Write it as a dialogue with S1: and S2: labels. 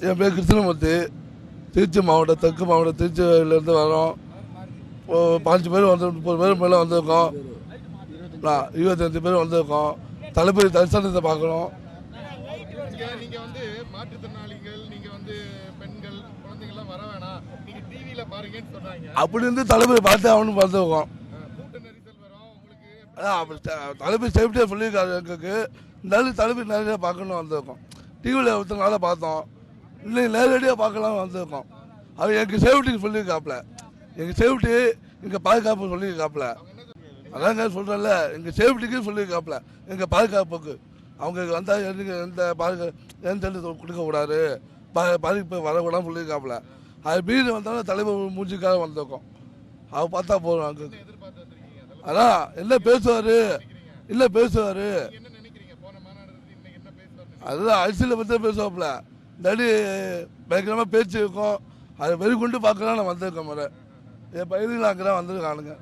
S1: என் பேர் கிருஷ்ணமூர்த்தி. திருச்சி மாவட்டம் தெற்கு மாவட்டம் திருச்சியிலேருந்து வரோம். பாஞ்சு பேர் வந்து முப்பது பேர் மேலே வந்திருக்கோம். நான் இருபத்தஞ்சு பேர் வந்திருக்கோம். தளபதி தரிசனத்தை பார்க்கணும்.
S2: இங்க நீங்க வந்து மாற்றுத்திறனாளிகள் நீங்க வந்து பெண்கள் குழந்தைங்கள்லாம் வர வேணாம். நீங்க டிவியில பாருங்கன்னு சொன்னாங்க
S1: அப்படி இருந்து தளபதி பார்த்து அவனு வந்திருக்கோம்
S2: அஹ் கூட்ட நெரிசல் வரும். உங்களுக்கு
S1: அதான் அப்படி த- தளபதி சேஃப்டியாக சொல்லியிருக்காரு எங்களுக்கு. இருந்தாலும் தளபதி நேரடியாக பார்க்கணும் வந்திருக்கோம். டிவியில் ஒருத்தனால பார்த்தோம். இன்னைக்கு நேரடியாக பார்க்கலாம் வந்திருக்கோம். அவர் எங்கள் சேஃப்டிக்கு சொல்லியிருக்காப்புல. எங்கள் சேஃப்டி எங்கள் பாதுகாப்பு சொல்லியிருக்காப்புல. அதாங்க சொல்கிறேன்ல எங்கள் சேஃப்டிக்கு சொல்லியிருக்காப்புல எங்கள் பாதுகாப்புக்கு. அவங்க வந்தால் எனக்கு எந்த பாதுகா எந்த கொடுக்கக்கூடாது பா பாதிப்பு வரக்கூடாதுன்னு சொல்லியிருக்காப்புல. அது மீறி வந்தாலும் தலைவர் மூஞ்சிக்காக வந்திருக்கோம். அவர் பார்த்தா போதும் அங்கே. அதான் பேசுவார்? இல்லை பேசுவார்?
S2: என்ன பேசுவார்?
S1: அதுதான் அரசியலை பற்றி பேசுவாப்புல. இல்லாட்டி பயங்கரமாக பேச்சு இருக்கும். அதை வெறி கொண்டு பார்க்கலாம் நான் வந்திருக்கேன் முறை என் பயிர்கள் அங்கே தான் வந்திருக்கானுங்க